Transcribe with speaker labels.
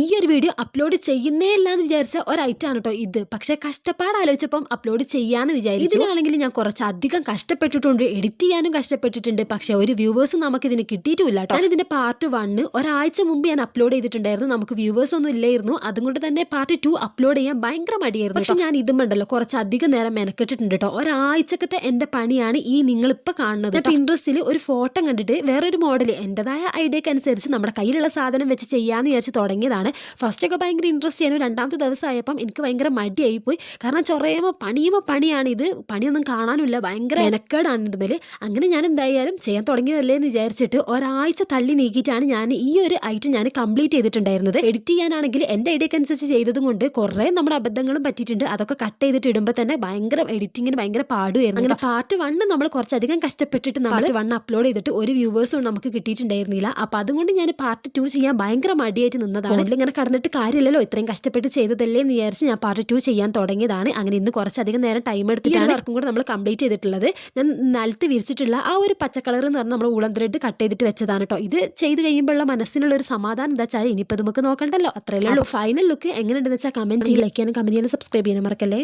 Speaker 1: ഈ ഒരു video upload ചെയ്യുന്നേ ഇല്ല എന്ന് വിചാരിച്ച ഒരൈറ്റാണ് കേട്ടോ ഇത്. പക്ഷേ കഷ്ടപ്പാട് ആലോചിച്ചപ്പം അപ്ലോഡ് ചെയ്യാന്ന് വിചാരിച്ചു. ഇതിലാണെങ്കിൽ ഞാൻ കുറച്ച് അധികം കഷ്ടപ്പെട്ടിട്ടുണ്ട്. എഡിറ്റ് ചെയ്യാനും കഷ്ടപ്പെട്ടിട്ടുണ്ട്. പക്ഷേ ഒരു വ്യൂവേഴ്സും നമുക്ക് ഇതിന് കിട്ടിയിട്ടില്ല കേട്ടോ ഞാൻ ഇതിന്റെ പാർട്ട് വണ്ണ് ഒരാഴ്ച മുമ്പ് ഞാൻ അപ്ലോഡ് ചെയ്തിട്ടുണ്ടായിരുന്നു. നമുക്ക് വ്യൂവേഴ്സ് ഒന്നും ഇല്ലായിരുന്നു. അതുകൊണ്ട് തന്നെ പാർട്ട് ടു അപ്ലോഡ് ചെയ്യാൻ ഭയങ്കര മടിയായിരുന്നു പക്ഷെ ഞാൻ ഇതും ഉണ്ടല്ലോ കുറച്ച് അധികം നേരം മെനക്കെട്ടിട്ടുണ്ട് കേട്ടോ ഒരാഴ്ചക്കത്തെ എന്റെ പണിയാണ് ഈ നിങ്ങൾ ഇപ്പൊ കാണുന്നത് ഞാൻ ഇൻട്രസ്റ്റിൽ ഒരു ഫോട്ടോ കണ്ടിട്ട് വേറൊരു മോഡൽ എന്റേതായ ഐഡിയക്ക് അനുസരിച്ച് നമ്മുടെ കയ്യിലുള്ള സാധനം വെച്ച് ചെയ്യാന്ന് വിചാരിച്ച് തുടങ്ങിയതാണ്. ഫസ്റ്റ് ഒക്കെ ഭയങ്കര ഇൻട്രസ്റ്റ് ചെയ്യാനും രണ്ടാമത്തെ ദിവസമായപ്പം എനിക്ക് ഭയങ്കര മടിയായി പോയി കാരണം ചൊറയുമ്പോൾ പണിയുമ്പോൾ പണിയാണ് ഇത്. പണിയൊന്നും കാണാനില്ല ഭയങ്കര മെനക്കേടാണ് ഇതുമേൽ അങ്ങനെ ഞാൻ എന്തായാലും ചെയ്യാൻ തുടങ്ങിയതല്ലേ എന്ന് വിചാരിച്ചിട്ട് ഒരാഴ്ച തള്ളി നീക്കിയിട്ടാണ് ഞാൻ ഈ ഒരു ഐറ്റം ഞാൻ കംപ്ലീറ്റ് ചെയ്തിട്ടുണ്ടായിരുന്നത്. എഡിറ്റ് ചെയ്യാനാണെങ്കിൽ എന്റെ ഐഡിയക്ക് അനുസരിച്ച് ചെയ്തതും കൊണ്ട് കുറേ നമ്മുടെ അബദ്ധങ്ങളും പറ്റിയിട്ടുണ്ട്. അതൊക്കെ കട്ട് ചെയ്തിട്ട് ഇടുമ്പോൾ തന്നെ ഭയങ്കര എഡിറ്റിങ്ങിന് ഭയങ്കര പാടുമായിരുന്നു അങ്ങനെ പാർട്ട് വണ്ണ് നമ്മൾ കുറച്ചധികം കഷ്ടപ്പെട്ടിട്ട് നമ്മൾ വൺ അപ്ലോഡ് ചെയ്തിട്ട് ഒരു വ്യൂവേഴ്സും നമുക്ക് കിട്ടിയിട്ടുണ്ടായിരുന്നില്ല. അപ്പോൾ അതുകൊണ്ട് ഞാൻ പാർട്ട് ടു ചെയ്യാൻ ഭയങ്കര മടിയായിട്ട് നിന്നതാണ്. ഇങ്ങനെ കടന്നിട്ട് കാര്യമില്ലല്ലോ? ഇത്രയും കഷ്ടപ്പെട്ട് ചെയ്തതല്ലേ എന്ന് വിചാരിച്ച് ഞാൻ പാർട്ട് ടു ചെയ്യാൻ തുടങ്ങിയതാണ്. അങ്ങനെ ഇന്ന് കുറച്ചധികം നേരം ടൈം എടുത്തിട്ടാണ് വർക്കും കൂടെ നമ്മൾ കംപ്ലീറ്റ് ചെയ്തിട്ടുള്ളത്. ഞാൻ നിലത്ത് വിരിച്ചിട്ടുള്ള ആ ഒരു പച്ച കളർ എന്ന് പറഞ്ഞാൽ നമ്മൾ ഉളം ത്രെഡ് കട്ട് ചെയ്തിട്ട് വെച്ചതാണ് കേട്ടോ ഇത് ചെയ്ത് കഴിയുമ്പോഴുള്ള മനസ്സിനുള്ള ഒരു സമാധാനം എന്താ വെച്ചാൽ ഇനിയിപ്പോൾ നമുക്ക് നോക്കണ്ടല്ലോ. അത്രയല്ലേ ഉള്ളൂ. ഫൈനൽ ലുക്ക് എങ്ങനെയുണ്ടെന്ന് വെച്ചാൽ കമന്റ് ലൈക്ക് ചെയ്യാനും കമന്റ് ചെയ്യാനും സബ്സ്ക്രൈബ് ചെയ്യാനും മറക്കല്ലേ?